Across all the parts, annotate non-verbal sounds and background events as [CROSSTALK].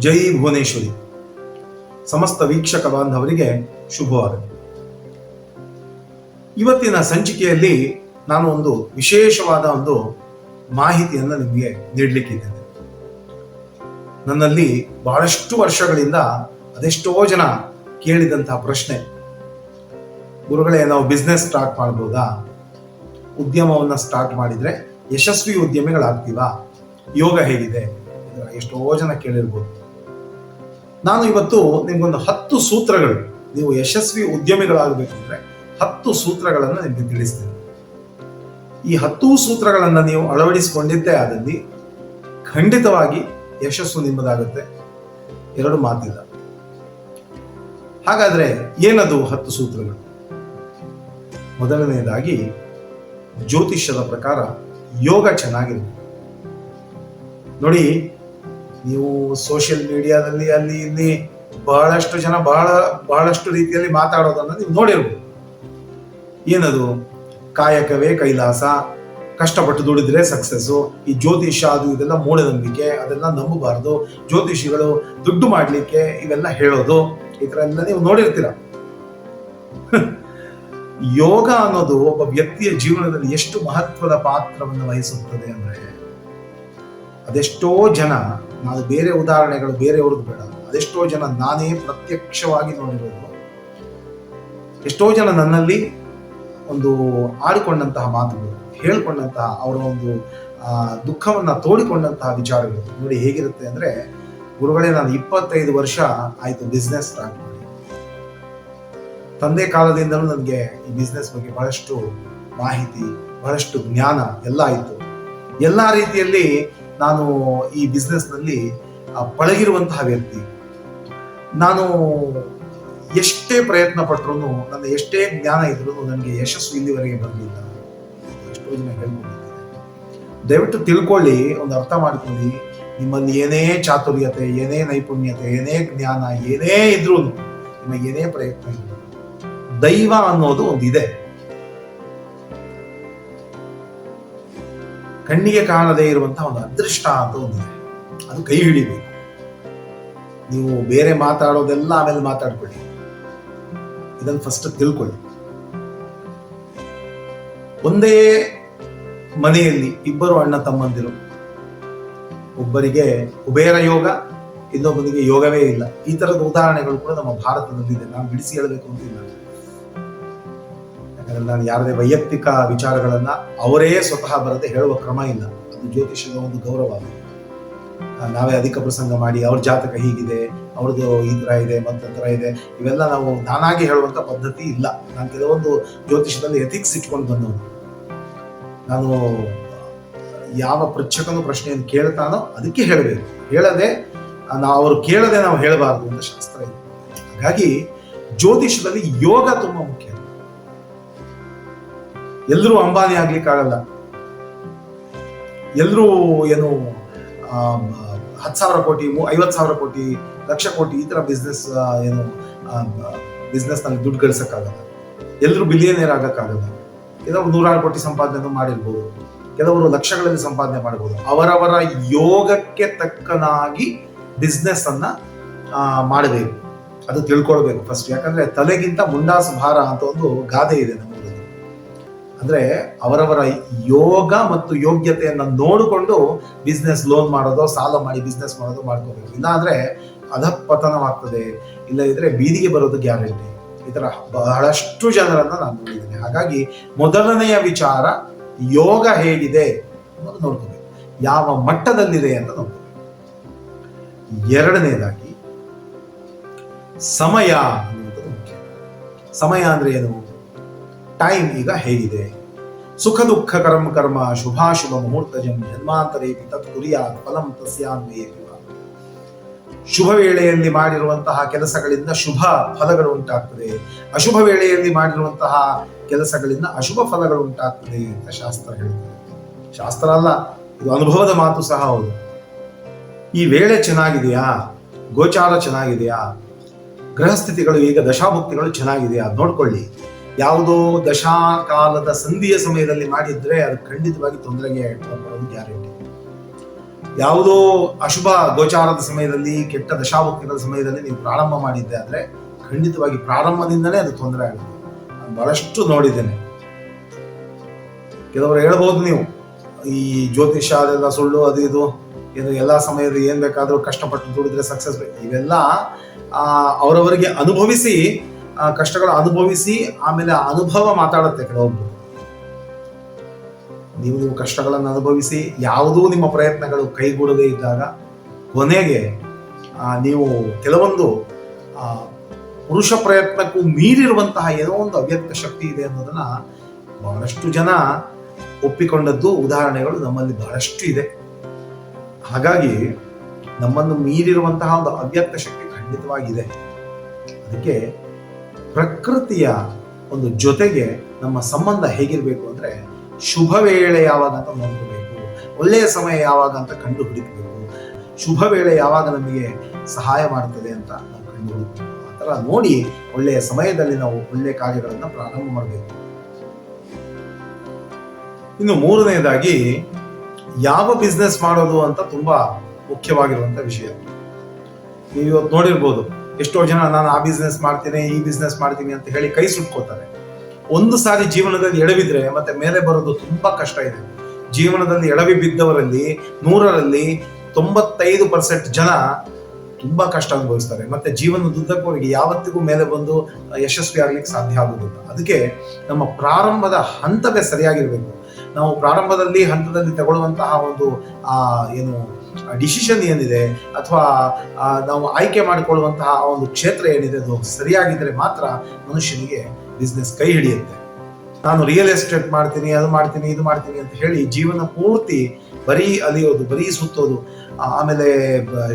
ಜೈ ಭುವನೇಶ್ವರಿ. ಸಮಸ್ತ ವೀಕ್ಷಕ ಬಾಂಧವರಿಗೆ ಶುಭವಾದ ಇವತ್ತಿನ ಸಂಚಿಕೆಯಲ್ಲಿ ನಾನು ಒಂದು ವಿಶೇಷವಾದ ಒಂದು ಮಾಹಿತಿಯನ್ನು ನಿಮಗೆ ನೀಡಲಿಕ್ಕಿದ್ದೇನೆ. ನನ್ನಲ್ಲಿ ಬಹಳಷ್ಟು ವರ್ಷಗಳಿಂದ ಅದೆಷ್ಟೋ ಜನ ಕೇಳಿದಂತಹ ಪ್ರಶ್ನೆ. ಗುರುಗಳೇ, ನಾವು ಬಿಸ್ನೆಸ್ ಸ್ಟಾರ್ಟ್ ಮಾಡ್ಬೋದಾ? ಉದ್ಯಮವನ್ನು ಸ್ಟಾರ್ಟ್ ಮಾಡಿದ್ರೆ ಯಶಸ್ವಿ ಉದ್ಯಮಿಗಳಾಗ್ತೀವಾ? ಯೋಗ ಹೇಗಿದೆ? ಎಷ್ಟೋ ಜನ ಕೇಳಿರ್ಬೋದು. ನಾನು ಇವತ್ತು ನಿಮ್ಗೊಂದು ಹತ್ತು ಸೂತ್ರಗಳು, ನೀವು ಯಶಸ್ವಿ ಉದ್ಯಮಿಗಳಾಗಬೇಕು ಅಂದ್ರೆ ಹತ್ತು ಸೂತ್ರಗಳನ್ನು ನಿಮಗೆ ತಿಳಿಸ್ತೇನೆ. ಈ ಹತ್ತು ಸೂತ್ರಗಳನ್ನು ನೀವು ಅಳವಡಿಸಿಕೊಂಡಿದ್ದೇ ಆದಲ್ಲಿ ಖಂಡಿತವಾಗಿ ಯಶಸ್ಸು ನಿಮ್ಮದಾಗುತ್ತೆ. ಎರಡು ಮಾತಿಲ್ಲ. ಹಾಗಾದ್ರೆ ಏನದು ಹತ್ತು ಸೂತ್ರಗಳು? ಮೊದಲನೆಯದಾಗಿ ಜ್ಯೋತಿಷ್ಯದ ಪ್ರಕಾರ ಯೋಗ ಚೆನ್ನಾಗಿರುತ್ತೆ. ನೋಡಿ ನೀವು ಸೋಷಿಯಲ್ ಮೀಡಿಯಾದಲ್ಲಿ ಅಲ್ಲಿ, ಇಲ್ಲಿ ಬಹಳಷ್ಟು ಜನ ಬಹಳ, ಬಹಳಷ್ಟು ರೀತಿಯಲ್ಲಿ ಮಾತಾಡೋದನ್ನ ನೀವು ನೋಡಿರ್ಬೋದು. ಏನದು? ಕಾಯಕವೇ ಕೈಲಾಸ. ಕಷ್ಟಪಟ್ಟು ದುಡಿದ್ರೆ ಸಕ್ಸಸ್ಸು ಈ ಜ್ಯೋತಿಷ ಅದು ಇದೆಲ್ಲ ಮೂಢನಂಬಿಕೆ, ಅದೆಲ್ಲ ನಂಬಬಾರ್ದು. ಜ್ಯೋತಿಷಿಗಳು ದುಡ್ಡು ಮಾಡ್ಲಿಕ್ಕೆ ಇವೆಲ್ಲ ಹೇಳೋದು, ಈ ಥರ ಎಲ್ಲ ನೀವು ನೋಡಿರ್ತೀರ. [LAUGHS] ಯೋಗ ಅನ್ನೋದು ಒಬ್ಬ ವ್ಯಕ್ತಿಯ ಜೀವನದಲ್ಲಿ ಎಷ್ಟು ಮಹತ್ವದ ಪಾತ್ರವನ್ನು ವಹಿಸುತ್ತದೆ ಅಂದ್ರೆ ಅದೆಷ್ಟೋ ಜನ ನಾನು ಬೇರೆ ಉದಾಹರಣೆಗಳು ಬೇರೆಯವ್ರದ್ದು ಬೇಡ. ಅದೆಷ್ಟೋ ಜನ ನಾನೇ ಪ್ರತ್ಯಕ್ಷವಾಗಿ ನೋಡಿರೋದು. ಎಷ್ಟೋ ಜನ ನನ್ನಲ್ಲಿ ಒಂದು ಆಡಿಕೊಂಡಂತಹ ಮಾತುಗಳು, ಹೇಳ್ಕೊಂಡಂತಹ ಅವರ ಒಂದು ದುಃಖವನ್ನು ತೋಡಿಕೊಂಡಂತಹ ವಿಚಾರಗಳು. ನೋಡಿ ಹೇಗಿರುತ್ತೆ ಅಂದ್ರೆ, ಗುರುಗಳೇ, ನಾನು ಇಪ್ಪತ್ತೈದು ವರ್ಷ ಆಯ್ತು ಬಿಸ್ನೆಸ್ ಸ್ಟಾರ್ಟ್ ಮಾಡಿ. ತಂದೆ ಕಾಲದಿಂದಲೂ ನನಗೆ ಈ ಬಿಸ್ನೆಸ್ ಬಗ್ಗೆ ಬಹಳಷ್ಟು ಮಾಹಿತಿ, ಬಹಳಷ್ಟು ಜ್ಞಾನ ಎಲ್ಲ ಆಯಿತು. ಎಲ್ಲ ರೀತಿಯಲ್ಲಿ ನಾನು ಈ ಬಿಸ್ನೆಸ್ನಲ್ಲಿ ಪಳಗಿರುವಂತಹ ವ್ಯಕ್ತಿ. ನಾನು ಎಷ್ಟೇ ಪ್ರಯತ್ನ ಪಟ್ಟರು ನನ್ನ ಎಷ್ಟೇ ಜ್ಞಾನ ಇದ್ರೂ ನನಗೆ ಯಶಸ್ಸು ಇಲ್ಲಿವರೆಗೆ ಬರಲಿಲ್ಲ ಎಷ್ಟೋ ಜನ ಹೇಳ್ಕೊಂಡಿದ್ದೇನೆ ದಯವಿಟ್ಟು ತಿಳ್ಕೊಳ್ಳಿ, ಒಂದು ಅರ್ಥ ಮಾಡ್ಕೊಳ್ಳಿ. ನಿಮ್ಮಲ್ಲಿ ಏನೇ ಚಾತುರ್ಯತೆ, ಏನೇ ನೈಪುಣ್ಯತೆ, ಏನೇ ಜ್ಞಾನ, ಏನೇ ಇದ್ರೂ ನಿಮಗೆ ಏನೇ ಪ್ರಯತ್ನ ಇದ್ರು ದೈವ ಅನ್ನೋದು ಒಂದು ಇದೆ ಕಣ್ಣಿಗೆ ಕಾಣದೇ ಇರುವಂತಹ ಒಂದು ಅದೃಷ್ಟ ಅಂತ ಒಂದಿದೆ ಅದು ಕೈ ಹಿಡಿಬೇಕು. ನೀವು ಬೇರೆ ಮಾತಾಡೋದೆಲ್ಲ ಆಮೇಲೆ ಮಾತಾಡ್ಕೊಳ್ಳಿ. ಇದನ್ನು ಫಸ್ಟ್ ತಿಳ್ಕೊಳ್ಳಿ. ಒಂದೇ ಮನೆಯಲ್ಲಿ ಇಬ್ಬರು ಅಣ್ಣ ತಮ್ಮಂದಿರು. ಒಬ್ಬರಿಗೆ ಕುಬೇರ ಯೋಗ, ಇನ್ನೊಬ್ಬನಿಗೆ ಯೋಗವೇ ಇಲ್ಲ. ಈ ತರದ ಉದಾಹರಣೆಗಳು ಕೂಡ ನಮ್ಮ ಭಾರತದಲ್ಲಿ ಇದೆ ನಾನು ಬಿಡಿಸಿ ಹೇಳಬೇಕು ಅಂತಿಲ್ಲ ಯಾಕಂದ್ರೆ ನಾನು ಯಾರದೇ ವೈಯಕ್ತಿಕ ವಿಚಾರಗಳನ್ನು ಅವರೇ ಸ್ವತಃ ಬರದೆ ಹೇಳುವ ಕ್ರಮ ಇಲ್ಲ. ಅದು ಜ್ಯೋತಿಷ್ಯದ ಒಂದು ಗೌರವ ನಾವೇ ಅಧಿಕ ಪ್ರಸಂಗ ಮಾಡಿ ಅವ್ರ ಜಾತಕ ಹೀಗಿದೆ, ಅವ್ರದ್ದು ಈ ತರ ಇದೆ ಮತ್ತೊಂಥರ ಇದೆ, ಇವೆಲ್ಲ ನಾವು ನಾನಾಗಿ ಹೇಳುವಂತ ಪದ್ಧತಿ ಇಲ್ಲ. ನಾನು ಕೆಲವೊಂದು ಜ್ಯೋತಿಷದಲ್ಲಿ ಎಥಿಕ್ಸ್ ಇಟ್ಕೊಂಡು ಬಂದವನು. ನಾನು, ಯಾವ ಪೃಚ್ಛಕನು ಪ್ರಶ್ನೆಯನ್ನು ಕೇಳ್ತಾನೋ ಅದಕ್ಕೆ ಹೇಳಬೇಕು. ಹೇಳದೆ ನಾವು ಅವರು ಕೇಳದೆ ನಾವು ಹೇಳಬಾರದು ಅಂತ ಶಾಸ್ತ್ರ ಇದೆ. ಹಾಗಾಗಿ ಜ್ಯೋತಿಷದಲ್ಲಿ ಯೋಗ ತುಂಬಾ ಮುಖ್ಯ. ಎಲ್ಲರೂ ಅಂಬಾನಿ ಆಗ್ಲಿಕ್ಕಾಗಲ್ಲ. ಎಲ್ಲರೂ ಏನು ಹತ್ತು ಸಾವಿರ ಕೋಟಿ ಐವತ್ತು ಸಾವಿರ ಕೋಟಿ, ಲಕ್ಷ ಕೋಟಿ ಈ ಥರ ಬಿಸ್ನೆಸ್ ಏನು ಬಿಸ್ನೆಸ್ನಲ್ಲಿ ದುಡ್ಡು ಗಳಿಸೋಕ್ಕಾಗಲ್ಲ. ಎಲ್ಲರೂ ಬಿಲಿಯನೇರ್ ಆಗೋಕ್ಕಾಗಲ್ಲ. ಕೆಲವರು ನೂರಾರು ಕೋಟಿ ಸಂಪಾದನೆ ಮಾಡಿರ್ಬೋದು. ಕೆಲವರು ಲಕ್ಷಗಳಲ್ಲಿ ಸಂಪಾದನೆ ಮಾಡಬಹುದು ಅವರವರ ಯೋಗಕ್ಕೆ ತಕ್ಕನಾಗಿ ಬಿಸ್ನೆಸ್ ಅನ್ನ ಮಾಡಬೇಕು. ಅದು ತಿಳ್ಕೊಳ್ಬೇಕು ಫಸ್ಟ್ ಯಾಕಂದ್ರೆ ತಲೆಗಿಂತ ಮುಂಡಾಸು ಭಾರ ಅಂತ ಒಂದು ಗಾದೆ ಇದೆ ನಮ್ಮಲ್ಲಿ ಅಂದ್ರೆ ಅವರವರ ಯೋಗ ಮತ್ತು ಯೋಗ್ಯತೆಯನ್ನ ನೋಡಿಕೊಂಡು ಬಿಸ್ನೆಸ್ ಲೋನ್ ಮಾಡೋದು, ಸಾಲ ಮಾಡಿ ಬಿಸ್ನೆಸ್ ಮಾಡೋದು ಮಾಡ್ಕೋಬೇಕು. ಇಲ್ಲ ಅಂದ್ರೆ ಅಧಪತನವಾಗ್ತದೆ ಇಲ್ಲ ಇದ್ರೆ ಬೀದಿಗೆ ಬರೋದು ಗ್ಯಾರಂಟಿ ಈ ತರ ಬಹಳಷ್ಟು ಜನರನ್ನ ನಾನು ನೋಡಿದ್ದೀನಿ. ಹಾಗಾಗಿ ಮೊದಲನೆಯ ವಿಚಾರ, ಯೋಗ ಹೇಗಿದೆ ಅನ್ನೋದು ನೋಡ್ಕೋಬೇಕು. ಯಾವ ಮಟ್ಟದಲ್ಲಿದೆ ಅಂತ ನೋಡ್ಕೋಬೇಕು. ಎರಡನೇದಾಗಿ, ಸಮಯ ಅನ್ನುವಂಥದ್ದು ಮುಖ್ಯ. ಸಮಯ ಅಂದ್ರೆ ಏನು? ಟೈಮ್ ಈಗ ಹೇಗಿದೆ. ಸುಖ ದುಃಖ ಕರ್ಮ ಕರ್ಮ ಶುಭಾಶುಭ ಮುಹೂರ್ತಜಂ ಜನ್ಮಾಂತರೇಪಿ ತತ್ ಕುರಿಯಾತ್ ಫಲಂ ತಸ್ಯಾಂತೇಪಿ ವಾ. ಶುಭ ವೇಳೆಯಲ್ಲಿ ಮಾಡಿರುವಂತಹ ಕೆಲಸಗಳಿಂದ ಶುಭ ಫಲಗಳು ಉಂಟಾಗ್ತದೆ. ಅಶುಭ ವೇಳೆಯಲ್ಲಿ ಮಾಡಿರುವಂತಹ ಕೆಲಸಗಳಿಂದ ಅಶುಭ ಫಲಗಳು ಉಂಟಾಗ್ತದೆ ಅಂತ ಶಾಸ್ತ್ರ ಹೇಳ್ತದೆ. ಶಾಸ್ತ್ರ ಅಲ್ಲ, ಇದು ಅನುಭವದ ಮಾತು ಸಹ ಹೌದು. ಈ ವೇಳೆ ಚೆನ್ನಾಗಿದೆಯಾ? ಗೋಚಾರ ಚೆನ್ನಾಗಿದೆಯಾ? ಗೃಹಸ್ಥಿತಿಗಳು ಈಗ ದಶಾಭುಕ್ತಿಗಳು ಚೆನ್ನಾಗಿದೆಯಾ? ನೋಡ್ಕೊಳ್ಳಿ. ಯಾವುದೋ ದಶಾಕಾಲದ ಸಂಧಿಯ ಸಮಯದಲ್ಲಿ ಮಾಡಿದ್ರೆ ಅದು ಖಂಡಿತವಾಗಿ ತೊಂದರೆಗೆ ಬರೋದು ಗ್ಯಾರಂಟಿ ಯಾವುದೋ ಅಶುಭ ಗೋಚಾರದ ಸಮಯದಲ್ಲಿ, ಕೆಟ್ಟ ದಶಾಭುಕ್ತಿಗಳ ಸಮಯದಲ್ಲಿ ನೀವು ಪ್ರಾರಂಭ ಮಾಡಿದ್ದೆ ಆದರೆ ಖಂಡಿತವಾಗಿ ಪ್ರಾರಂಭದಿಂದಲೇ ಅದು ತೊಂದರೆ ಆಗುತ್ತೆ. ನಾನು ಬಹಳಷ್ಟು ನೋಡಿದ್ದೇನೆ. ಕೆಲವರು ಹೇಳ್ಬೋದು ನೀವು, ಈ ಜ್ಯೋತಿಷ ಅದೆಲ್ಲ ಸುಳ್ಳು, ಅದು ಇದು, ಏನು ಎಲ್ಲ ಸಮಯದ ಏನ್ ಬೇಕಾದರೂ ಕಷ್ಟಪಟ್ಟು ದುಡಿದ್ರೆ ಸಕ್ಸಸ್ ಇವೆಲ್ಲ ಅವರವರಿಗೆ ಅನುಭವಿಸಿ ಕಷ್ಟಗಳ ಅನುಭವಿಸಿ ಆಮೇಲೆ ಅನುಭವ ಮಾತಾಡುತ್ತೆ ಕೆಲವೊಬ್ಬರು ನೀವು ನೀವು ಕಷ್ಟಗಳನ್ನು ಅನುಭವಿಸಿ ಯಾವುದೂ ನಿಮ್ಮ ಪ್ರಯತ್ನಗಳು ಕೈಗೂಡದೇ ಇದ್ದಾಗ ಕೊನೆಗೆ ನೀವು ಕೆಲವೊಂದು ಪುರುಷ ಪ್ರಯತ್ನಕ್ಕೂ ಮೀರಿರುವಂತಹ ಏನೋ ಒಂದು ಅವ್ಯಕ್ತ ಶಕ್ತಿ ಇದೆ ಅನ್ನೋದನ್ನ ಬಹಳಷ್ಟು ಜನ ಒಪ್ಪಿಕೊಂಡದ್ದು ಉದಾಹರಣೆಗಳು ನಮ್ಮಲ್ಲಿ ಬಹಳಷ್ಟು ಇದೆ. ಹಾಗಾಗಿ ನಮ್ಮನ್ನು ಮೀರಿರುವಂತಹ ಒಂದು ಅವ್ಯಕ್ತ ಶಕ್ತಿ ಖಂಡಿತವಾಗಿದೆ. ಅದಕ್ಕೆ ಪ್ರಕೃತಿಯ ಒಂದು ಜೊತೆಗೆ ನಮ್ಮ ಸಂಬಂಧ ಹೇಗಿರಬೇಕು ಅಂದರೆ ಶುಭ ವೇಳೆ ಯಾವಾಗ ಅಂತ ನೋಡ್ಕೋಬೇಕು, ಒಳ್ಳೆಯ ಸಮಯ ಯಾವಾಗ ಅಂತ ಕಂಡು ಹುಡುಕಬೇಕು ಶುಭ ವೇಳೆ ಯಾವಾಗ ನಮಗೆ ಸಹಾಯ ಮಾಡ್ತದೆ ಅಂತ ನಾವು ಕಂಡು ಹುಡುಕಬೇಕು ಆ ಥರ ನೋಡಿ ಒಳ್ಳೆಯ ಸಮಯದಲ್ಲಿ ನಾವು ಒಳ್ಳೆಯ ಕಾರ್ಯಗಳನ್ನು ಪ್ರಾರಂಭ ಮಾಡಬೇಕು. ಇನ್ನು ಮೂರನೆಯದಾಗಿ ಯಾವ ಬಿಸ್ನೆಸ್ ಮಾಡೋದು ಅಂತ ತುಂಬಾ ಮುಖ್ಯವಾಗಿರುವಂತ ವಿಷಯ. ನೀವು ಇವತ್ತು ನೋಡಿರ್ಬೋದು. ಎಷ್ಟೋ ಜನ ನಾನು ಆ ಬಿಸ್ನೆಸ್ ಮಾಡ್ತೀನಿ, ಈ ಬಿಸ್ನೆಸ್ ಮಾಡ್ತೀನಿ ಅಂತ ಹೇಳಿ ಕೈ ಸುಟ್ಕೋತಾರೆ. ಒಂದು ಸಾರಿ ಜೀವನದಲ್ಲಿ ಎಡವಿದ್ರೆ ಮತ್ತೆ ಮೇಲೆ ಬರೋದು ತುಂಬಾ ಕಷ್ಟ ಇದೆ. ಜೀವನದಲ್ಲಿ ಎಡವಿ ಬಿದ್ದವರಲ್ಲಿ ನೂರರಲ್ಲಿ ತೊಂಬತ್ತೈದು ಪರ್ಸೆಂಟ್ ಜನ ತುಂಬಾ ಕಷ್ಟ ಅನುಭವಿಸ್ತಾರೆ. ಮತ್ತೆ ಜೀವನದುದ್ದಕ್ಕೂ ಅವರಿಗೆ ಯಾವತ್ತಿಗೂ ಮೇಲೆ ಬಂದು ಯಶಸ್ವಿ ಆಗ್ಲಿಕ್ಕೆ ಸಾಧ್ಯ ಆಗುವುದು ಅದಕ್ಕೆ ನಮ್ಮ ಪ್ರಾರಂಭದ ಹಂತವೇ ಸರಿಯಾಗಿರ್ಬೇಕು. ನಾವು ಪ್ರಾರಂಭದಲ್ಲಿ ಹಂತದಲ್ಲಿ ತಗೊಳ್ಳುವಂತಹ ಒಂದು ಏನು ಡಿಸಿಷನ್ ಏನಿದೆ, ಅಥವಾ ನಾವು ಆಯ್ಕೆ ಮಾಡಿಕೊಳ್ಳುವಂತಹ ಒಂದು ಕ್ಷೇತ್ರ ಏನಿದೆ, ಅದು ಸರಿಯಾಗಿದ್ದರೆ ಮಾತ್ರ ಮನುಷ್ಯನಿಗೆ ಬಿಸ್ನೆಸ್ ಕೈ ಹಿಡಿಯುತ್ತೆ. ನಾನು ರಿಯಲ್ ಎಸ್ಟೇಟ್ ಮಾಡ್ತೀನಿ, ಅದು ಮಾಡ್ತೀನಿ, ಇದು ಮಾಡ್ತೀನಿ ಅಂತ ಹೇಳಿ ಜೀವನ ಪೂರ್ತಿ ಬರೀ ಅಲಿಯೋದು, ಬರೀ ಸುತ್ತೋದು ಆಮೇಲೆ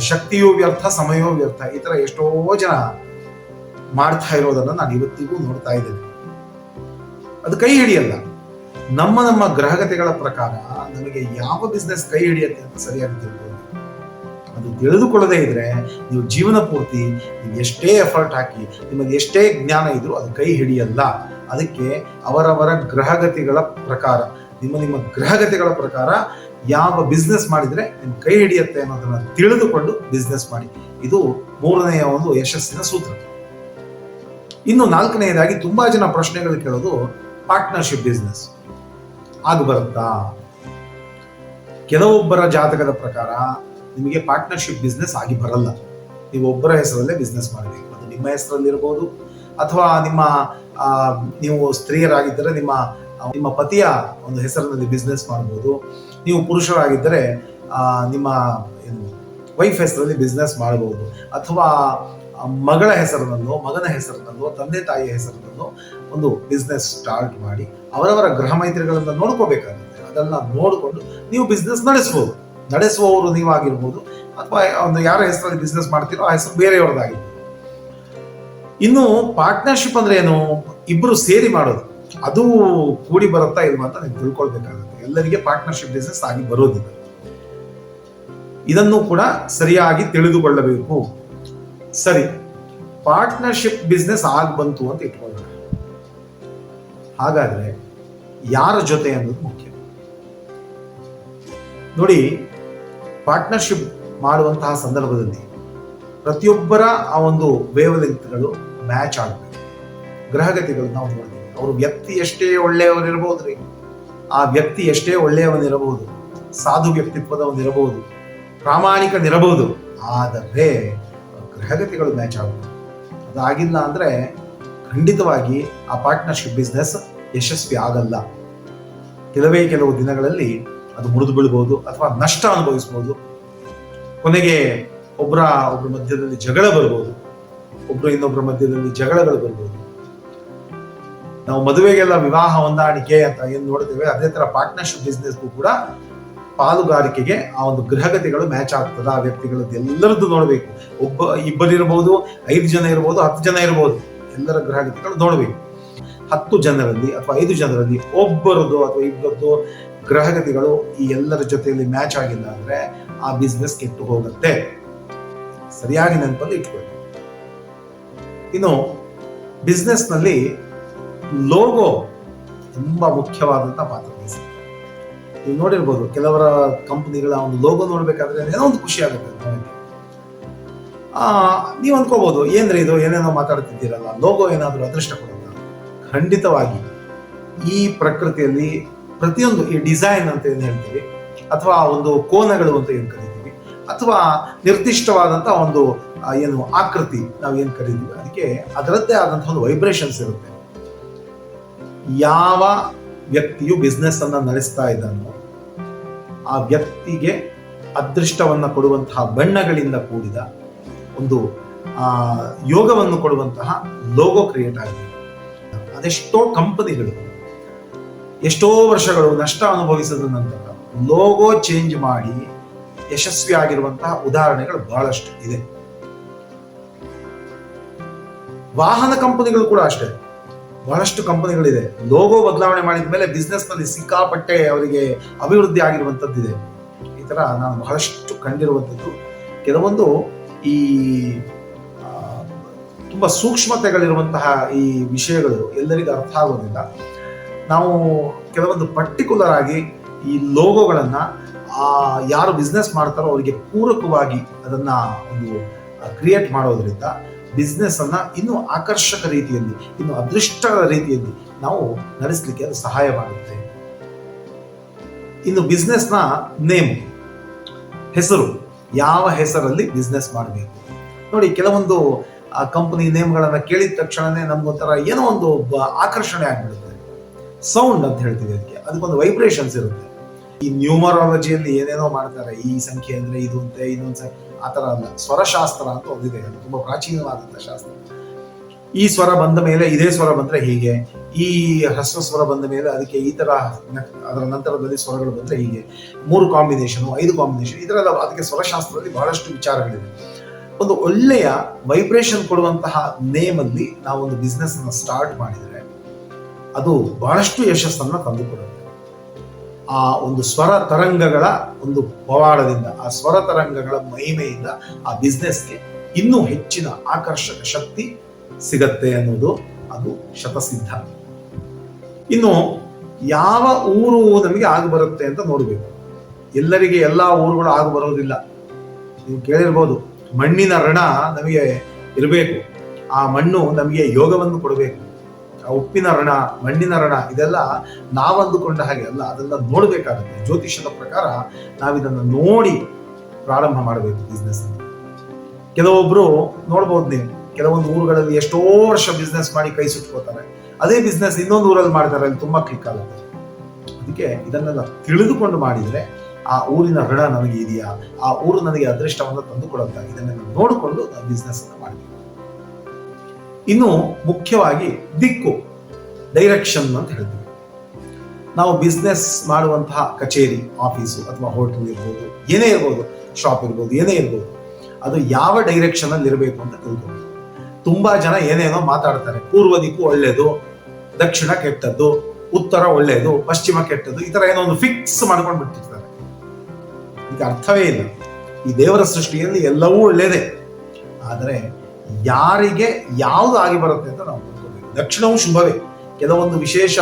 ಶಕ್ತಿಯೂ ವ್ಯರ್ಥ, ಸಮಯವೂ ವ್ಯರ್ಥ, ಈ ತರ ಎಷ್ಟೋ ಜನ ಮಾಡ್ತಾ ಇರೋದನ್ನ ನಾನು ಇವತ್ತಿಗೂ ನೋಡ್ತಾ ಇದ್ದೇನೆ. ಅದು ಕೈ ಹಿಡಿಯಲ್ಲ. ನಮ್ಮ ನಮ್ಮ ಗ್ರಹಗತಿಗಳ ಪ್ರಕಾರ ನಮಗೆ ಯಾವ ಬಿಸ್ನೆಸ್ ಕೈ ಹಿಡಿಯುತ್ತೆ ಅಂತ ಸರಿಯಾಗಿ ತಿಳ್ಕೊಳ್ಳಿ ಅದು ತಿಳಿದುಕೊಳ್ಳದೇ ಇದ್ರೆ ನೀವು ಜೀವನ ಪೂರ್ತಿ ನೀವು ಎಷ್ಟೇ ಎಫರ್ಟ್ ಹಾಕಿ, ನಿಮಗೆ ಎಷ್ಟೇ ಜ್ಞಾನ ಇದ್ರೂ ಅದು ಕೈ ಹಿಡಿಯಲ್ಲ. ಅದಕ್ಕೆ ಅವರವರ ಗ್ರಹಗತಿಗಳ ಪ್ರಕಾರ, ನಿಮ್ಮ ನಿಮ್ಮ ಗ್ರಹಗತಿಗಳ ಪ್ರಕಾರ ಯಾವ ಬಿಸ್ನೆಸ್ ಮಾಡಿದ್ರೆ ನಿಮ್ ಕೈ ಹಿಡಿಯುತ್ತೆ ಅನ್ನೋದನ್ನ ತಿಳಿದುಕೊಂಡು ಬಿಸ್ನೆಸ್ ಮಾಡಿ. ಇದು ಮೂರನೆಯ ಒಂದು ಯಶಸ್ಸಿನ ಸೂತ್ರ. ಇನ್ನು ನಾಲ್ಕನೆಯದಾಗಿ ತುಂಬಾ ಜನ ಪ್ರಶ್ನೆಗಳು ಕೇಳೋದು ಪಾರ್ಟ್ನರ್ಶಿಪ್ ಬಿಸ್ನೆಸ್ ಆಗ ಬರುತ್ತಾ ಕೆಲವೊಬ್ಬರ ಜಾತಕದ ಪ್ರಕಾರ ನಿಮಗೆ ಪಾರ್ಟ್ನರ್ಶಿಪ್ ಬಿಸ್ನೆಸ್ ಆಗಿ ಬರಲ್ಲ. ನೀವು ಒಬ್ಬರ ಹೆಸರಲ್ಲೇ ಬಿಸ್ನೆಸ್ ಮಾಡಬೇಕು. ಅದು ನಿಮ್ಮ ಹೆಸರಲ್ಲಿ ಇರಬಹುದು ಅಥವಾ ನಿಮ್ಮ ನೀವು ಸ್ತ್ರೀಯರಾಗಿದ್ದರೆ ನಿಮ್ಮ ನಿಮ್ಮ ಪತಿಯ ಒಂದು ಹೆಸರಿನಲ್ಲಿ ಬಿಸ್ನೆಸ್ ಮಾಡಬಹುದು ನೀವು ಪುರುಷರಾಗಿದ್ದರೆ ನಿಮ್ಮ ವೈಫ್ ಹೆಸರಲ್ಲಿ ಬಿಸ್ನೆಸ್ ಮಾಡಬಹುದು ಅಥವಾ ಮಗಳ ಹೆಸರಿನಲ್ಲೋ, ಮಗನ ಹೆಸರಿನಲ್ಲೋ, ತಂದೆ ತಾಯಿಯ ಹೆಸರಿನಲ್ಲೋ ಒಂದು ಬಿಸ್ನೆಸ್ ಸ್ಟಾರ್ಟ್ ಮಾಡಿ ಅವರವರ ಗೃಹ ಮೈತ್ರಿಗಳನ್ನು ನೋಡ್ಕೋಬೇಕಾಗುತ್ತೆ. ಅದನ್ನ ನೋಡಿಕೊಂಡು ನೀವು ಬಿಸ್ನೆಸ್ ನಡೆಸ್ಬೋದು. ನಡೆಸುವವರು ನೀವಾಗಿರ್ಬೋದು. ಅಥವಾ ಒಂದು ಯಾರ ಹೆಸರಲ್ಲಿ ಬಿಸ್ನೆಸ್ ಮಾಡ್ತೀರೋ ಆ ಹೆಸರು ಬೇರೆಯವ್ರದ್ದಾಗಿರ್ಬೋದು ಇನ್ನು ಪಾರ್ಟ್ನರ್ಶಿಪ್ ಅಂದ್ರೆ ಏನು? ಇಬ್ರು ಸೇರಿ ಮಾಡೋದು. ಅದು ಕೂಡಿ ಬರುತ್ತಾ ಇಲ್ವಾ ಅಂತ ನೀವು ತಿಳ್ಕೊಳ್ಬೇಕಾಗುತ್ತೆ. ಎಲ್ಲರಿಗೆ ಪಾರ್ಟ್ನರ್ಶಿಪ್ ಬಿಸ್ನೆಸ್ ಆಗಿ ಬರೋದಿಲ್ಲ. ಇದನ್ನು ಕೂಡ ಸರಿಯಾಗಿ ತಿಳಿದುಕೊಳ್ಳಬೇಕು. ಸರಿ ಪಾರ್ಟ್ನರ್ಶಿಪ್ ಬಿಸ್ನೆಸ್ ಆಗಿ ಬಂತು ಅಂತ ಇಟ್ಕೊಳ್ಳೋಣ ಹಾಗಾದ್ರೆ ಯಾರ ಜೊತೆ ಅನ್ನೋದು ಮುಖ್ಯ. ನೋಡಿ ಪಾರ್ಟ್ನರ್ಶಿಪ್ ಮಾಡುವಂತಹ ಸಂದರ್ಭದಲ್ಲಿ ಪ್ರತಿಯೊಬ್ಬರ ಆ ಒಂದು ವೇವಲೆಂತ್ಗಳು ಮ್ಯಾಚ್ ಆಗಬೇಕು. ಗ್ರಹಗತಿಗಳು ನಾವು ನೋಡ್ತೀವಿ ಅವರು ವ್ಯಕ್ತಿ ಎಷ್ಟೇ ಒಳ್ಳೆಯವನಿರಬಹುದ್ರಿ ಆ ವ್ಯಕ್ತಿ ಎಷ್ಟೇ ಒಳ್ಳೆಯವನಿರಬಹುದು, ಸಾಧು ವ್ಯಕ್ತಿತ್ವದವನಿರಬಹುದು, ಪ್ರಾಮಾಣಿಕನಿರಬಹುದು, ಆದರೆ ಗ್ರಹಗತಿಗಳು ಮ್ಯಾಚ್ ಆಗುತ್ತೆ. ಅದಾಗಿಲ್ಲ ಅಂದ್ರೆ ಖಂಡಿತವಾಗಿ ಆ ಪಾರ್ಟ್ನರ್ಶಿಪ್ ಬಿಸ್ನೆಸ್ ಯಶಸ್ವಿ ಆಗಲ್ಲ. ಕೆಲವೇ ಕೆಲವು ದಿನಗಳಲ್ಲಿ ಅದು ಮುರಿದು ಬೀಳ್ಬೋದು ಅಥವಾ ನಷ್ಟ ಅನುಭವಿಸ್ಬೋದು. ಕೊನೆಗೆ ಒಬ್ಬರ ಒಬ್ಬರ ಮಧ್ಯದಲ್ಲಿ ಜಗಳ ಬರ್ಬೋದು. ಒಬ್ಬರು ಇನ್ನೊಬ್ಬರ ಮಧ್ಯದಲ್ಲಿ ಜಗಳಗಳು ಬರ್ಬೋದು. ನಾವು ಮದುವೆಗೆಲ್ಲ ವಿವಾಹ ಹೊಂದಾಣಿಕೆ ಅಂತ ಏನು ನೋಡ್ತೇವೆ, ಅದೇ ಥರ ಪಾರ್ಟ್ನರ್ಶಿಪ್ ಬಿಸ್ನೆಸ್ಗೂ ಕೂಡ ಪಾಲುಗಾರಿಕೆಗೆ ಆ ಒಂದು ಗ್ರಹಗತಿಗಳು ಮ್ಯಾಚ್ ಆಗ್ತದೆ, ಆ ವ್ಯಕ್ತಿಗಳದ್ದು ಎಲ್ಲರದ್ದು ನೋಡಬೇಕು. ಒಬ್ಬ ಇಬ್ಬರಿರ್ಬೋದು ಐದು ಜನ ಇರ್ಬೋದು, ಹತ್ತು ಜನ ಇರ್ಬೋದು, ಎಲ್ಲರ ಗ್ರಹಗತಿಗಳು ನೋಡಬೇಕು. ಹತ್ತು ಜನರಲ್ಲಿ ಅಥವಾ ಐದು ಜನರಲ್ಲಿ ಒಬ್ಬರದ್ದು ಅಥವಾ ಇಬ್ಬರದ್ದು ಗ್ರಹಗತಿಗಳು ಈ ಎಲ್ಲರ ಜೊತೆಯಲ್ಲಿ ಮ್ಯಾಚ್ ಆಗಿಲ್ಲ ಅಂದ್ರೆ ಆ ಬಿಸ್ನೆಸ್ ಕೆಟ್ಟು ಹೋಗುತ್ತೆ. ಸರಿಯಾಗಿ ನೆನಪಲ್ಲಿ ಇಟ್ಕೊಳ್ಳಿ. ಇನ್ನು ಬಿಸ್ನೆಸ್ನಲ್ಲಿ ಲೋಗೋ ತುಂಬಾ ಮುಖ್ಯವಾದಂತ ಪಾತ್ರ. ನೀವು ನೋಡಿರ್ಬೋದು ಕೆಲವರ ಕಂಪ್ನಿಗಳ ಒಂದು ಲೋಗೋ ನೋಡ್ಬೇಕಾದ್ರೆ ಏನೋ ಒಂದು ಖುಷಿ ಆಗುತ್ತೆ ನೀವು ಅನ್ಕೋಬಹುದು ಏನ್ರಿ ಇದು? ಏನೇನೋ ಮಾತಾಡ್ತಿದ್ದೀರಲ್ಲ ಲೋಗೋ ಏನಾದರೂ ಅದೃಷ್ಟ ಕೊಡುತ್ತ? ಖಂಡಿತವಾಗಿ. ಈ ಪ್ರಕೃತಿಯಲ್ಲಿ ಪ್ರತಿಯೊಂದು ಈ ಡಿಸೈನ್ ಅಂತ ಏನು ಹೇಳ್ತೀವಿ, ಅಥವಾ ಒಂದು ಕೋನಗಳು ಅಂತ ಏನು ಕರಿತೀವಿ, ಅಥವಾ ನಿರ್ದಿಷ್ಟವಾದಂತಹ ಒಂದು ಏನು ಆಕೃತಿ ನಾವು ಏನು ಕರಿತೀವಿ, ಅದಕ್ಕೆ ಅದರದ್ದೇ ಆದಂತಹ ಒಂದು ವೈಬ್ರೇಷನ್ಸ್ ಇರುತ್ತೆ. ಯಾವ ವ್ಯಕ್ತಿಯು ಬಿಸ್ನೆಸ್ ಅನ್ನ ನಡೆಸ್ತಾ ಇದ್ದಾನೋ ಆ ವ್ಯಕ್ತಿಗೆ ಅದೃಷ್ಟವನ್ನು ಕೊಡುವಂತಹ ಬಣ್ಣಗಳಿಂದ ಕೂಡಿದ ಒಂದು ಆ, ಯೋಗವನ್ನು ಕೊಡುವಂತಹ ಲೋಗೋ ಕ್ರಿಯೇಟ್ ಆಗಿದೆ. ಅದೆಷ್ಟೋ ಕಂಪನಿಗಳು ಎಷ್ಟೋ ವರ್ಷಗಳು ನಷ್ಟ ಅನುಭವಿಸಿದ ನಂತರ ಲೋಗೋ ಚೇಂಜ್ ಮಾಡಿ ಯಶಸ್ವಿ ಆಗಿರುವಂತಹ ಉದಾಹರಣೆಗಳು ಬಹಳಷ್ಟು ಇದೆ. ವಾಹನ ಕಂಪನಿಗಳು ಕೂಡ ಅಷ್ಟೇ. ಬಹಳಷ್ಟು ಕಂಪನಿಗಳಿದೆ. ಲೋಗೋ ಬದಲಾವಣೆ ಮಾಡಿದ ಮೇಲೆ ಬಿಸ್ನೆಸ್ನಲ್ಲಿ ಸಿಕ್ಕಾಪಟ್ಟೆ ಅವರಿಗೆ ಅಭಿವೃದ್ಧಿ ಆಗಿರುವಂತದ್ದಿದೆ. ಈ ತರ ನಾನು ಬಹಳಷ್ಟು ಕಂಡಿರುವಂಥದ್ದು ಕೆಲವೊಂದು ಈ ತುಂಬ ಸೂಕ್ಷ್ಮತೆಗಳಿರುವಂತಹ ಈ ವಿಷಯಗಳು ಎಲ್ಲರಿಗೂ ಅರ್ಥ ಆಗೋದಿಲ್ಲ. ನಾವು ಕೆಲವೊಂದು ಪರ್ಟಿಕ್ಯುಲರ್ ಆಗಿ ಈ ಲೋಗೋಗಳನ್ನ, ಆ, ಯಾರು ಬಿಸ್ನೆಸ್ ಮಾಡ್ತಾರೋ ಅವರಿಗೆ ಪೂರಕವಾಗಿ ಅದನ್ನ ಒಂದು ಕ್ರಿಯೇಟ್ ಮಾಡೋದ್ರಿಂದ ಬಿಸ್ನೆಸ್ ಅನ್ನ ಇನ್ನೂ ಆಕರ್ಷಕ ರೀತಿಯಲ್ಲಿ, ಇನ್ನು ಅದೃಷ್ಟದ ರೀತಿಯಲ್ಲಿ ನಾವು ನಡೆಸಲಿಕ್ಕೆ ಅದು ಸಹಾಯವಾಗುತ್ತೆ. ಇನ್ನು ಬಿಸ್ನೆಸ್ನ ನೇಮ್ ಹೆಸರು, ಯಾವ ಹೆಸರಲ್ಲಿ ಬಿಸ್ನೆಸ್ ಮಾಡಬೇಕು? ನೋಡಿ, ಕೆಲವೊಂದು ಕಂಪನಿ ನೇಮ್ಗಳನ್ನು ಕೇಳಿದ ತಕ್ಷಣನೇ ನಮ್ಗೊಂಥರ ಏನೋ ಒಂದು ಆಕರ್ಷಣೆ ಆಗಿಬಿಡುತ್ತೆ. ಸೌಂಡ್ ಅಂತ ಹೇಳ್ತೀವಿ ಅದಕ್ಕೆ. ಅದಕ್ಕೊಂದು ವೈಬ್ರೇಷನ್ಸ್ ಇರುತ್ತೆ. ಈ ನ್ಯೂಮರಾಲಜಿಯಲ್ಲಿ ಏನೇನೋ ಮಾಡ್ತಾರೆ. ಈ ಸಂಖ್ಯೆ ಅಂದ್ರೆ ಇದು ಅಂತೆ ಇನ್ನೊಂದು ಆ ಥರ ಅಲ್ಲ. ಸ್ವರಶಾಸ್ತ್ರ ಅಂತ ಒಂದಿದೆ ಅದು ತುಂಬ ಪ್ರಾಚೀನವಾದಂಥ ಶಾಸ್ತ್ರ. ಈ ಸ್ವರ ಬಂದ ಮೇಲೆ ಇದೇ ಸ್ವರ ಬಂದರೆ ಹೀಗೆ. ಈ ಹ್ರಸ್ವ ಸ್ವರ ಬಂದ ಮೇಲೆ ಅದಕ್ಕೆ ಈ ಥರ ಅದರ ನಂತರದಲ್ಲಿ ಸ್ವರಗಳು ಬಂದರೆ ಹೀಗೆ. ಮೂರು ಕಾಂಬಿನೇಷನು, ಐದು ಕಾಂಬಿನೇಷನ್, ಈ ಥರ ಅದಕ್ಕೆ ಸ್ವರಶಾಸ್ತ್ರದಲ್ಲಿ ಬಹಳಷ್ಟು ವಿಚಾರಗಳಿವೆ. ಒಂದು ಒಳ್ಳೆಯ ವೈಬ್ರೇಷನ್ ಕೊಡುವಂತಹ ನೇಮಲ್ಲಿ ನಾವೊಂದು ನಾವು ಒಂದು ಬಿಸ್ನೆಸ್ ಅನ್ನ ಸ್ಟಾರ್ಟ್ ಮಾಡಿದರೆ ಅದು ಬಹಳಷ್ಟು ಯಶಸ್ಸನ್ನು ತಂದುಕೊಡುತ್ತೆ. ಆ ಒಂದು ಸ್ವರ ತರಂಗಗಳ ಒಂದು ಪವಾಡದಿಂದ, ಆ ಸ್ವರ ತರಂಗಗಳ ಮಹಿಮೆಯಿಂದ ಆ ಬಿಸ್ನೆಸ್ಗೆ ಇನ್ನೂ ಹೆಚ್ಚಿನ ಆಕರ್ಷಕ ಶಕ್ತಿ ಸಿಗತ್ತೆ ಅನ್ನೋದು ಅದು ಶತಸಿದ್ಧ. ಇನ್ನು ಯಾವ ಊರು ನಮಗೆ ಆಗಬರುತ್ತೆ ಅಂತ ನೋಡಬೇಕು. ಎಲ್ಲರಿಗೆ ಎಲ್ಲಾ ಊರುಗಳು ಆಗಿ ಬರೋದಿಲ್ಲ. ನೀವು ಕೇಳಿರ್ಬೋದು, ಮಣ್ಣಿನ ರಣ ನಮಗೆ ಇರಬೇಕು. ಆ ಮಣ್ಣು ನಮಗೆ ಯೋಗವನ್ನು ಕೊಡಬೇಕು. ಉಪ್ಪಿನ ರಣ ಮಣ್ಣಿನ ರಣ ಇದೆಲ್ಲ ನಾವಂದುಕೊಂಡ ಹಾಗೆ ಅಲ್ಲ ಅದನ್ನ ನೋಡಬೇಕಾಗುತ್ತೆ. ಜ್ಯೋತಿಷ್ಯದ ಪ್ರಕಾರ ನಾವಿದನ್ನು ನೋಡಿ ಪ್ರಾರಂಭ ಮಾಡಬೇಕು ಬಿಸ್ನೆಸ್ ಕೆಲವೊಬ್ರು ನೋಡ್ಬೋದು ನೀವು, ಕೆಲವೊಂದು ಊರುಗಳಲ್ಲಿ ಎಷ್ಟೋ ವರ್ಷ ಬಿಸ್ನೆಸ್ ಮಾಡಿ ಕೈ ಸುಟ್ಕೋತಾರೆ. ಅದೇ ಬಿಸ್ನೆಸ್ ಇನ್ನೊಂದು ಊರಲ್ಲಿ ಮಾಡ್ತಾರೆ, ಅಲ್ಲಿ ತುಂಬಾ ಕ್ಲಿಕ್ ಆಗುತ್ತೆ. ಅದಕ್ಕೆ ಇದನ್ನೆಲ್ಲ ತಿಳಿದುಕೊಂಡು ಮಾಡಿದ್ರೆ ಆ ಊರಿನ ಋಣ ನನಗೆ ಇದೆಯಾ? ಆ ಊರು ನನಗೆ ಅದೃಷ್ಟವನ್ನು ತಂದು ಕೊಡುತ್ತಾ ಇದನ್ನೆಲ್ಲ ನೋಡಿಕೊಂಡು ನಾವು ಬಿಸ್ನೆಸ್ ಅನ್ನು ಮಾಡಬೇಕು. ಇನ್ನು ಮುಖ್ಯವಾಗಿ ದಿಕ್ಕು ಡೈರೆಕ್ಷನ್ ಅಂತ ಹೇಳ್ತೀವಿ ನಾವು ಬಿಸ್ನೆಸ್ ಮಾಡುವಂತಹ ಕಚೇರಿ ಆಫೀಸು ಅಥವಾ ಹೋಟೆಲ್ ಇರ್ಬೋದು, ಏನೇ ಇರ್ಬೋದು ಶಾಪ್ ಇರ್ಬೋದು, ಏನೇ ಇರ್ಬೋದು, ಅದು ಯಾವ ಡೈರೆಕ್ಷನ್ ಅಲ್ಲಿ ಇರಬೇಕು ಅಂತ ತಿಳ್ಕೊಬೇಕು. ತುಂಬಾ ಜನ ಏನೇನೋ ಮಾತಾಡ್ತಾರೆ. ಪೂರ್ವ ದಿಕ್ಕು ಒಳ್ಳೇದು, ದಕ್ಷಿಣ ಕೆಟ್ಟದ್ದು, ಉತ್ತರ ಒಳ್ಳೇದು, ಪಶ್ಚಿಮ ಕೆಟ್ಟದ್ದು, ಈ ತರ ಏನೋ ಒಂದು ಫಿಕ್ಸ್ ಮಾಡ್ಕೊಂಡು ಬಿಟ್ಟಿರ್ತಾರೆ. ಇದಕ್ಕೆ ಅರ್ಥವೇ ಇಲ್ಲ. ಈ ದೇವರ ಸೃಷ್ಟಿಯಲ್ಲಿ ಎಲ್ಲವೂ ಒಳ್ಳೇದೇ. ಆದರೆ ಯಾರಿಗೆ ಯಾವುದು ಆಗಿ ಬರುತ್ತೆ ಅಂತ ನಾವು ನೋಡ್ಕೋಬೇಕು ದಕ್ಷಿಣವು ಶುಭವೇ. ಕೆಲವೊಂದು ವಿಶೇಷ,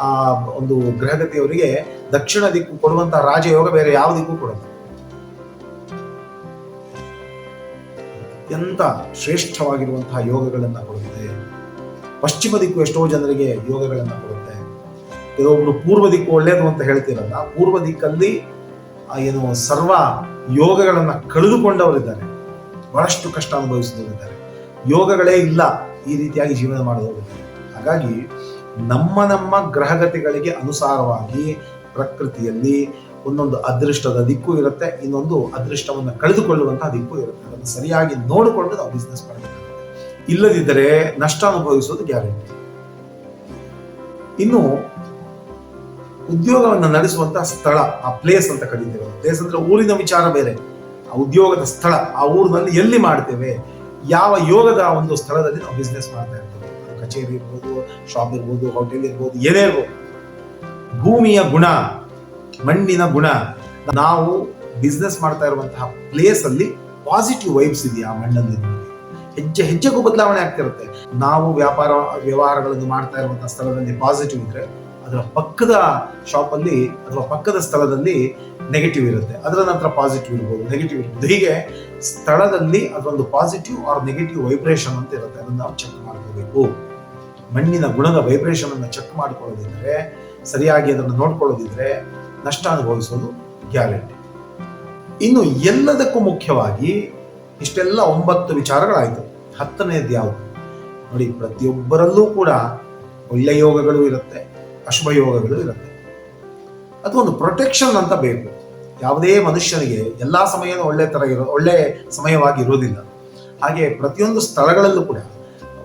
ಆ, ಒಂದು ಗ್ರಹಗತಿಯವರಿಗೆ ದಕ್ಷಿಣ ದಿಕ್ಕು ಕೊಡುವಂತಹ ರಾಜಯೋಗ ಬೇರೆ ಯಾವ ದಿಕ್ಕು ಕೊಡುತ್ತೆ ಅತ್ಯಂತ ಶ್ರೇಷ್ಠವಾಗಿರುವಂತಹ ಯೋಗಗಳನ್ನು ಕೊಡುತ್ತೆ. ಪಶ್ಚಿಮ ದಿಕ್ಕು ಎಷ್ಟೋ ಜನರಿಗೆ ಯೋಗಗಳನ್ನು ಕೊಡುತ್ತೆ. ಕೆಲವೊಬ್ರು ಪೂರ್ವ ದಿಕ್ಕು ಒಳ್ಳೇದು ಅಂತ ಹೇಳ್ತಿರಲ್ಲ, ಪೂರ್ವ ದಿಕ್ಕಲ್ಲಿ ಏನು ಸರ್ವ ಯೋಗಗಳನ್ನು ಕಳೆದುಕೊಂಡವರಿದ್ದಾರೆ. ಬಹಳಷ್ಟು ಕಷ್ಟ ಅನುಭವಿಸಿದವರಿದ್ದಾರೆ. ಯೋಗಗಳೇ ಇಲ್ಲ ಈ ರೀತಿಯಾಗಿ ಜೀವನ ಮಾಡಿದವರು ಹಾಗಾಗಿ ನಮ್ಮ ನಮ್ಮ ಗ್ರಹಗತಿಗಳಿಗೆ ಅನುಸಾರವಾಗಿ ಪ್ರಕೃತಿಯಲ್ಲಿ ಒಂದೊಂದು ಅದೃಷ್ಟದ ದಿಕ್ಕು ಇರುತ್ತೆ, ಇನ್ನೊಂದು ಅದೃಷ್ಟವನ್ನು ಕಳೆದುಕೊಳ್ಳುವಂತಹ ದಿಕ್ಕು ಇರುತ್ತೆ. ಅದನ್ನು ಸರಿಯಾಗಿ ನೋಡಿಕೊಂಡು ನಾವು ಬಿಸ್ನೆಸ್ ಮಾಡಬೇಕು. ಇಲ್ಲದಿದ್ದರೆ ನಷ್ಟ ಅನುಭವಿಸೋದು ಗ್ಯಾರಂಟಿ ಇನ್ನು ಉದ್ಯೋಗವನ್ನು ನಡೆಸುವಂತಹ ಸ್ಥಳ, ಆ ಪ್ಲೇಸ್ ಅಂತ ಕರೀತೇವೆ. ಪ್ಲೇಸ್ ಅಂದ್ರೆ ಊರಿನ ವಿಚಾರ ಬೇರೆ. ಆ ಉದ್ಯೋಗದ ಸ್ಥಳ, ಆ ಊರಿನಲ್ಲಿ ಎಲ್ಲಿ ಮಾಡ್ತೇವೆ? ಯಾವ ಯೋಗದ ಒಂದು ಸ್ಥಳದಲ್ಲಿ ನಾವು ಬಿಸ್ನೆಸ್ ಮಾಡ್ತಾ ಇರ್ತೇವೆ. ಕಚೇರಿ ಇರ್ಬೋದು ಶಾಪ್ ಇರ್ಬೋದು ಹೋಟೆಲ್ ಇರ್ಬೋದು, ಏನೇ ಇರ್ಬೋದು. ಭೂಮಿಯ ಗುಣ, ಮಣ್ಣಿನ ಗುಣ, ನಾವು ಬಿಸ್ನೆಸ್ ಮಾಡ್ತಾ ಇರುವಂತಹ ಪ್ಲೇಸ್ ಅಲ್ಲಿ ಪಾಸಿಟಿವ್ ವೈಬ್ಸ್ ಇದೆಯಾ ಆ ಮಣ್ಣಲ್ಲಿ ಹೆಜ್ಜೆ, ಹೆಜ್ಜೆಗೂ ಬದಲಾವಣೆ ಆಗ್ತಿರುತ್ತೆ. ನಾವು ವ್ಯಾಪಾರ, ವ್ಯವಹಾರಗಳನ್ನು ಮಾಡ್ತಾ ಇರುವಂತಹ ಸ್ಥಳದಲ್ಲಿ ಪಾಸಿಟಿವ್ ಇದ್ರೆ ಅದರ ಪಕ್ಕದ ಶಾಪಲ್ಲಿ ಅಥವಾ ಪಕ್ಕದ ಸ್ಥಳದಲ್ಲಿ ನೆಗೆಟಿವ್ ಇರುತ್ತೆ. ಅದರ ನಂತರ ಪಾಸಿಟಿವ್ ಇರ್ಬೋದು ನೆಗೆಟಿವ್ ಇರ್ಬೋದು. ಹೀಗೆ ಸ್ಥಳದಲ್ಲಿ ಅದರೊಂದು ಪಾಸಿಟಿವ್ ಆರ್ ನೆಗೆಟಿವ್ ವೈಬ್ರೇಷನ್ ಅಂತ ಇರುತ್ತೆ. ಅದನ್ನು ನಾವು ಚೆಕ್ ಮಾಡ್ಕೋಬೇಕು. ಮಣ್ಣಿನ ಗುಣದ ವೈಬ್ರೇಷನ್ ಅನ್ನು ಚೆಕ್ ಮಾಡ್ಕೊಳ್ಳೋದಿದ್ರೆ, ಸರಿಯಾಗಿ ಅದನ್ನು ನೋಡ್ಕೊಳ್ಳೋದಿದ್ರೆ ನಷ್ಟ ಅನುಭವಿಸೋದು ಗ್ಯಾರಂಟಿ ಇನ್ನು ಎಲ್ಲದಕ್ಕೂ ಮುಖ್ಯವಾಗಿ ಇಷ್ಟೆಲ್ಲ ಒಂಬತ್ತು ವಿಚಾರಗಳಾಯಿತು. ಹತ್ತನೇದು ಯಾವುದು? ನೋಡಿ, ಪ್ರತಿಯೊಬ್ಬರಲ್ಲೂ ಕೂಡ ಒಳ್ಳೆಯ ಯೋಗಗಳು ಇರುತ್ತೆ. ಅಶುಭ ಯೋಗಗಳು ಇರುತ್ತೆ. ಅದು ಒಂದು ಪ್ರೊಟೆಕ್ಷನ್ ಅಂತ ಬೇಕು. ಯಾವುದೇ ಮನುಷ್ಯನಿಗೆ ಎಲ್ಲ ಸಮಯನೂ ಒಳ್ಳೆ ತರ ಇರೋ, ಒಳ್ಳೆ ಸಮಯವಾಗಿ ಇರೋದಿಲ್ಲ. ಹಾಗೆ ಪ್ರತಿಯೊಂದು ಸ್ಥಳಗಳಲ್ಲೂ ಕೂಡ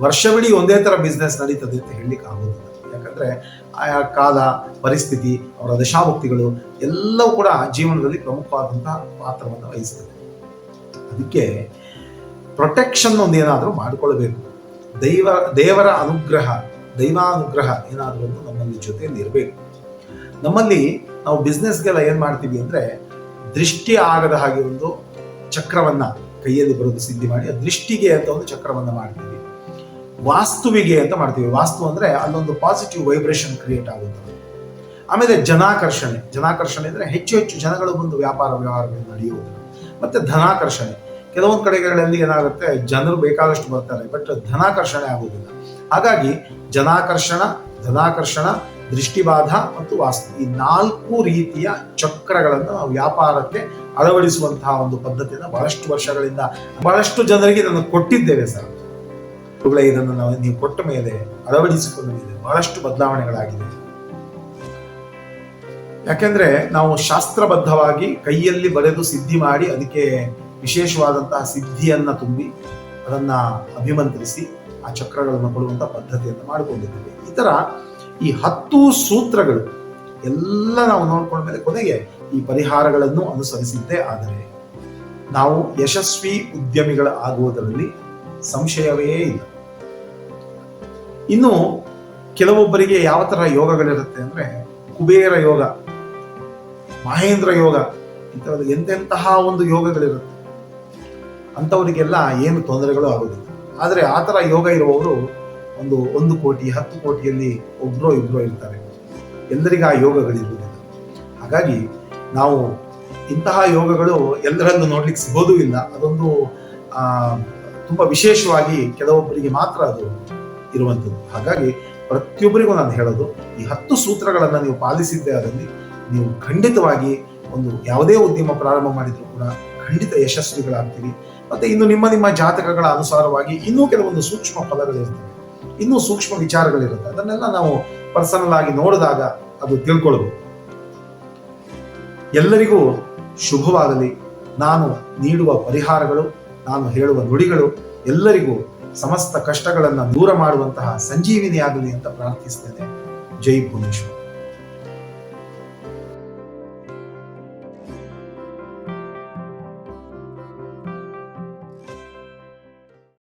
ವರ್ಷವಿಡೀ ಒಂದೇ ತರ ಬಿಸ್ನೆಸ್ ನಡೀತದೆ ಅಂತ ಹೇಳಲಿಕ್ಕೆ ಆಗೋದಿಲ್ಲ. ಯಾಕಂದ್ರೆ ಆಯಾ ಕಾಲ, ಪರಿಸ್ಥಿತಿ, ಅವರ ದಶಾಭಕ್ತಿಗಳು ಎಲ್ಲವೂ ಕೂಡ ಜೀವನದಲ್ಲಿ ಪ್ರಮುಖವಾದಂತಹ ಪಾತ್ರವನ್ನು ವಹಿಸ್ತದೆ. ಅದಕ್ಕೆ ಪ್ರೊಟೆಕ್ಷನ್ ಒಂದೇನಾದರೂ ಮಾಡಿಕೊಳ್ಬೇಕು. ದೈವ, ದೇವರ ಅನುಗ್ರಹ ದೈವಾನುಗ್ರಹ ಏನಾದರೂ ಒಂದು ನಮ್ಮಲ್ಲಿ ಜೊತೆಯಲ್ಲಿ ಇರಬೇಕು. ನಮ್ಮಲ್ಲಿ ನಾವು ಬಿಸ್ನೆಸ್ಗೆಲ್ಲ ಏನು ಮಾಡ್ತೀವಿ ಅಂದರೆ ದೃಷ್ಟಿ ಆಗದ ಹಾಗೆ ಒಂದು ಚಕ್ರವನ್ನು ಕೈಯಲ್ಲಿ ಬರೋದು ಸಿದ್ಧಿ ಮಾಡಿ ದೃಷ್ಟಿಗೆ ಅಂತ ಒಂದು ಚಕ್ರವನ್ನು ಮಾಡ್ತೀವಿ. ವಾಸ್ತುವಿಗೆ ಅಂತ ಮಾಡ್ತೀವಿ. ವಾಸ್ತು ಅಂದರೆ ಅಲ್ಲೊಂದು ಪಾಸಿಟಿವ್ ವೈಬ್ರೇಷನ್ ಕ್ರಿಯೇಟ್ ಆಗುತ್ತದೆ ಆಮೇಲೆ ಜನಾಕರ್ಷಣೆ. ಜನಾಕರ್ಷಣೆ ಅಂದರೆ ಹೆಚ್ಚು ಹೆಚ್ಚು ಜನಗಳು ಬಂದು ವ್ಯಾಪಾರ ವ್ಯವಹಾರಗಳು ನಡೆಯುವುದು ಮತ್ತು ಧನಾಕರ್ಷಣೆ. ಕೆಲವೊಂದು ಕಡೆಗಳಲ್ಲಿ ಏನಾಗುತ್ತೆ, ಜನರು ಬೇಕಾದಷ್ಟು ಬರ್ತಾರೆ ಬಟ್ ಧನಾಕರ್ಷಣೆ ಆಗುವುದಿಲ್ಲ ಹಾಗಾಗಿ ಜನಾಕರ್ಷಣ, ಧನಾಕರ್ಷಣ, ದೃಷ್ಟಿಬಾಧ ಮತ್ತು ವಾಸ್ತು ಈ ನಾಲ್ಕು ರೀತಿಯ ಚಕ್ರಗಳನ್ನು ನಾವು ವ್ಯಾಪಾರಕ್ಕೆ ಅಳವಡಿಸುವಂತಹ ಒಂದು ಪದ್ಧತಿಯನ್ನು ಬಹಳಷ್ಟು ವರ್ಷಗಳಿಂದ ಬಹಳಷ್ಟು ಜನರಿಗೆ ಇದನ್ನು ಕೊಟ್ಟಿದ್ದೇವೆ ಸರ್. ಇದನ್ನು ನಾವು ನೀವು ಕೊಟ್ಟ ಮೇಲೆ ಅಳವಡಿಸಿಕೊಂಡ ಮೇಲೆ ಬಹಳಷ್ಟು ಬದಲಾವಣೆಗಳಾಗಿದೆ ಯಾಕೆಂದ್ರೆ ನಾವು ಶಾಸ್ತ್ರಬದ್ಧವಾಗಿ ಕೈಯಲ್ಲಿ ಬರೆದು ಸಿದ್ಧಿ ಮಾಡಿ ಅದಕ್ಕೆ ವಿಶೇಷವಾದಂತಹ ಸಿದ್ಧಿಯನ್ನ ತುಂಬಿ ಅದನ್ನ ಅಭಿಮಂತ್ರಿಸಿ ಆ ಚಕ್ರಗಳನ್ನು ಕೊಡುವಂಥ ಪದ್ಧತಿಯನ್ನು ಮಾಡಿಕೊಂಡಿದ್ದೀವಿ. ಈ ತರ ಈ ಹತ್ತು ಸೂತ್ರಗಳು ಎಲ್ಲ ನಾವು ನೋಡ್ಕೊಂಡ ಮೇಲೆ ಕೊನೆಗೆ ಈ ಪರಿಹಾರಗಳನ್ನು ಅನುಸರಿಸಿದ್ದೇ ಆದರೆ ನಾವು ಯಶಸ್ವಿ ಉದ್ಯಮಿಗಳ ಆಗುವುದರಲ್ಲಿ ಸಂಶಯವೇ ಇಲ್ಲ. ಇನ್ನು ಕೆಲವೊಬ್ಬರಿಗೆ ಯಾವ ತರ ಯೋಗಗಳಿರುತ್ತೆ ಅಂದ್ರೆ ಕುಬೇರ ಯೋಗ, ಮಹೇಂದ್ರ ಯೋಗ ಇಂಥದ್ದು ಎಂತೆಂತಹ ಒಂದು ಯೋಗಗಳಿರುತ್ತೆ. ಅಂಥವರಿಗೆಲ್ಲ ಏನು ತೊಂದರೆಗಳು ಆಗೋದಿಲ್ಲ ಆದರೆ ಆ ಥರ ಯೋಗ ಇರುವವರು ಒಂದು ಒಂದು ಕೋಟಿ, ಹತ್ತು ಕೋಟಿಯಲ್ಲಿ ಒಬ್ಬರೋ ಇಬ್ಬರೋ ಇರ್ತಾರೆ. ಎಲ್ಲರಿಗೂ ಆ ಯೋಗಗಳಿರುವುದಿಲ್ಲ. ಹಾಗಾಗಿ ನಾವು ಇಂತಹ ಯೋಗಗಳು ಎಲ್ಲರಲ್ಲೂ ನೋಡ್ಲಿಕ್ಕೆ ಸಿಗೋದೂ ಇಲ್ಲ. ಅದೊಂದು ತುಂಬಾ ವಿಶೇಷವಾಗಿ ಕೆಲವೊಬ್ಬರಿಗೆ ಮಾತ್ರ ಅದು ಇರುವಂಥದ್ದು. ಹಾಗಾಗಿ ಪ್ರತಿಯೊಬ್ಬರಿಗೂ ನಾನು ಹೇಳೋದು, ಈ ಹತ್ತು ಸೂತ್ರಗಳನ್ನು ನೀವು ಪಾಲಿಸಿದ್ದೆ ಅದರಲ್ಲಿ ನೀವು ಖಂಡಿತವಾಗಿ ಒಂದು ಯಾವುದೇ ಉದ್ಯಮ ಪ್ರಾರಂಭ ಮಾಡಿದ್ರು ಕೂಡ ಖಂಡಿತ ಯಶಸ್ವಿಗಳಾಗ್ತೀವಿ. ಮತ್ತೆ ಇನ್ನು ನಿಮ್ಮ ನಿಮ್ಮ ಜಾತಕಗಳ ಅನುಸಾರವಾಗಿ ಇನ್ನೂ ಕೆಲವೊಂದು ಸೂಕ್ಷ್ಮ ಫಲಗಳಿರ್ತವೆ ಇನ್ನೂ ಸೂಕ್ಷ್ಮ ವಿಚಾರಗಳಿರುತ್ತೆ. ಅದನ್ನೆಲ್ಲ ನಾವು ಪರ್ಸನಲ್ ಆಗಿ ನೋಡಿದಾಗ ಅದು ತಿಳ್ಕೊಳ್ಬೇಕು. ಎಲ್ಲರಿಗೂ ಶುಭವಾಗಲಿ. ನಾನು ನೀಡುವ ಪರಿಹಾರಗಳು, ನಾನು ಹೇಳುವ ನುಡಿಗಳು ಎಲ್ಲರಿಗೂ ಸಮಸ್ತ ಕಷ್ಟಗಳನ್ನು ದೂರ ಮಾಡುವಂತಹ ಸಂಜೀವಿನಿಯಾಗಲಿ ಅಂತ ಪ್ರಾರ್ಥಿಸ್ತೇನೆ. ಜೈ ಭುವನೇಶ್ವರ್.